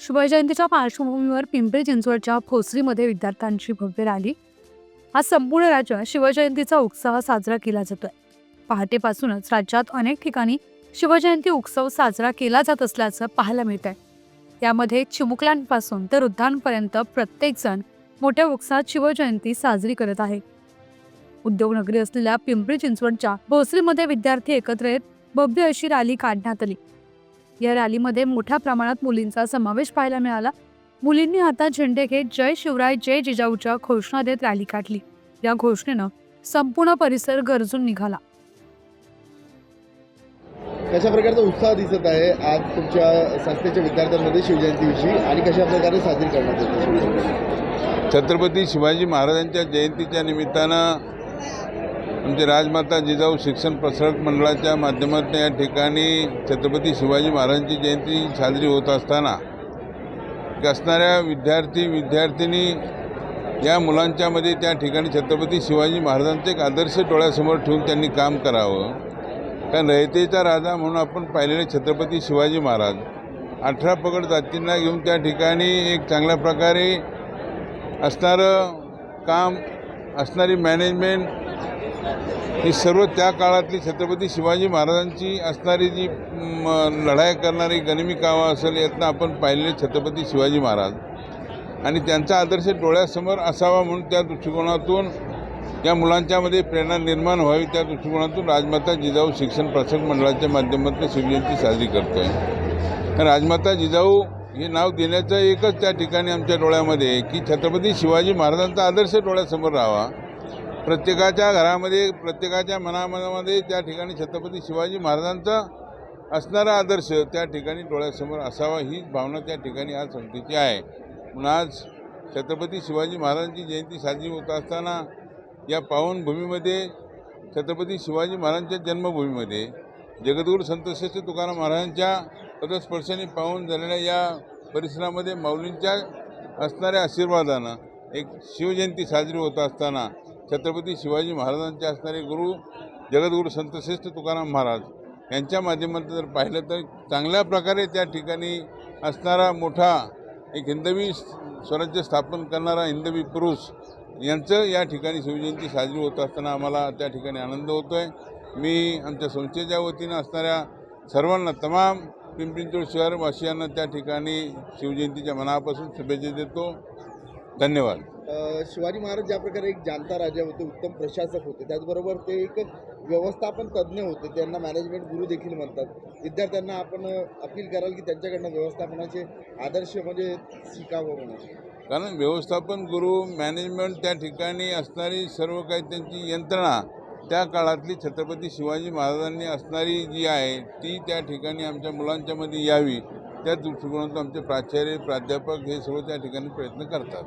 शिवजयंतीच्या पार्श्वभूमीवर पिंपरी चिंचवडच्या भोसरीमध्ये विद्यार्थ्यांची भव्य रॅली. आज संपूर्ण राज्यात शिवजयंतीचा उत्साह साजरा केला जातोय. पहाटेपासूनच राज्यात अनेक ठिकाणी शिवजयंती उत्सव साजरा केला जात असल्याचं पाहायला मिळत आहे यामध्ये चिमुकल्यांपासून तर वृद्धांपर्यंत प्रत्येकजण मोठ्या उत्साहात शिवजयंती साजरी करत आहे. उद्योगनगरी असलेल्या पिंपरी चिंचवडच्या भोसरीमध्ये विद्यार्थी एकत्र येत भव्य अशी रॅली काढण्यात आली. या रॅलीमध्ये मोठ्या प्रमाणात मुलींचा समावेश पाहायला मिळाला. मुलींनी हातात झेंडे घेत जय शिवराय जय जिजाऊच्या घोषणा देत रॅली काढली. या घोषणेनं संपूर्ण परिसर गरजून निघाला. कशा प्रकारचा उत्साह दिसत आहे आज तुमच्या संस्थेच्या विद्यार्थ्यांमध्ये शिवजयंतीविषयी आणि कशा प्रकारे साजरी करण्यात येते? छत्रपती शिवाजी महाराजांच्या जयंतीच्या निमित्तानं आमचे राजमाता जिजाऊ शिक्षण प्रसारक मंडळाच्या माध्यमातून या ठिकाणी छत्रपती शिवाजी महाराजांची जयंती साजरी होत असताना असणाऱ्या विद्यार्थी विद्यार्थिनी या मुलांच्यामध्ये त्या ठिकाणी छत्रपती शिवाजी महाराजांचे एक आदर्श डोळ्यासमोर ठेवून त्यांनी काम करावं. कारण रयतेचा राजा म्हणून आपण पाहिलेले छत्रपती शिवाजी महाराज अठरा पगड जातींना घेऊन त्या ठिकाणी एक चांगल्या प्रकारे असणारं काम असणारी मॅनेजमेंट ही सर्व त्या काळातली छत्रपती शिवाजी महाराजांची असणारी जी लढाई करणारी गनिमी कावा असेल यातनं आपण पाहिलेले छत्रपती शिवाजी महाराज. आणि त्यांचा आदर्श डोळ्यासमोर असावा म्हणून त्या दृष्टिकोनातून या मुलांच्यामध्ये प्रेरणा निर्माण व्हावी त्या दृष्टिकोनातून राजमाता जिजाऊ शिक्षण प्रसारक मंडळाच्या माध्यमातून शिवजयंती साजरी करतो आहे राजमाता जिजाऊ हे नाव देण्याचं एकच त्या ठिकाणी आमच्या डोळ्यामध्ये की छत्रपती शिवाजी महाराजांचा आदर्श डोळ्यासमोर राहावा. प्रत्येकाच्या घरामध्ये प्रत्येकाच्या मनामनामध्ये त्या ठिकाणी छत्रपती शिवाजी महाराजांचा असणारा आदर्श त्या ठिकाणी डोळ्यासमोर असावा ही भावना त्या ठिकाणी आज संस्थेची आहे. म्हणून आज छत्रपती शिवाजी महाराजांची जयंती साजरी होत असताना या पावनभूमीमध्ये छत्रपती शिवाजी महाराजांच्या जन्मभूमीमध्ये जगद्गुरू संतश्रेष्ठ तुकाराम महाराजांच्या पदस्पर्शाने पाहून झालेल्या या परिसरामध्ये माऊलींच्या असणाऱ्या आशीर्वादानं एक शिवजयंती साजरी होत असताना छत्रपती शिवाजी महाराजांचे असणारे गुरु जगद्गुरू संतश्रेष्ठ तुकाराम महाराज यांच्या माध्यमातून जर पाहिलं तर चांगल्या प्रकारे त्या ठिकाणी असणारा मोठा एक हिंदवी स्वराज्य स्थापन करणारा हिंदवी पुरुष यांचं या ठिकाणी शिवजयंती साजरी होत असताना आम्हाला त्या ठिकाणी आनंद होतो आहे मी आमच्या संस्थेच्या वतीनं असणाऱ्या सर्वांना तमाम पिंपरी चिंचवड शहरवासियांना त्या ठिकाणी शिवजयंतीच्या मनापासून शुभेच्छा देतो. धन्यवाद. शिवाजी महाराज ज्या प्रकारे एक जाणता राजा होते उत्तम प्रशासक होते त्याचबरोबर ते एक व्यवस्थापन तज्ज्ञ होते त्यांना मॅनेजमेंट गुरु देखील म्हणतात. विद्यार्थ्यांना आपण अपील कराल की त्यांच्याकडनं व्यवस्थापनाचे आदर्श म्हणजे शिकावं म्हणून. कारण व्यवस्थापन गुरु मॅनेजमेंट त्या ठिकाणी असणारी सर्व काही त्यांची यंत्रणा त्या काळातली छत्रपती शिवाजी महाराजांनी असणारी जी आहे ती त्या ठिकाणी आमच्या मुलांच्यामध्ये यावी त्या दृष्टिकोनातून आमचे प्राचार्य प्राध्यापक हे सर्व त्या ठिकाणी प्रयत्न करतात.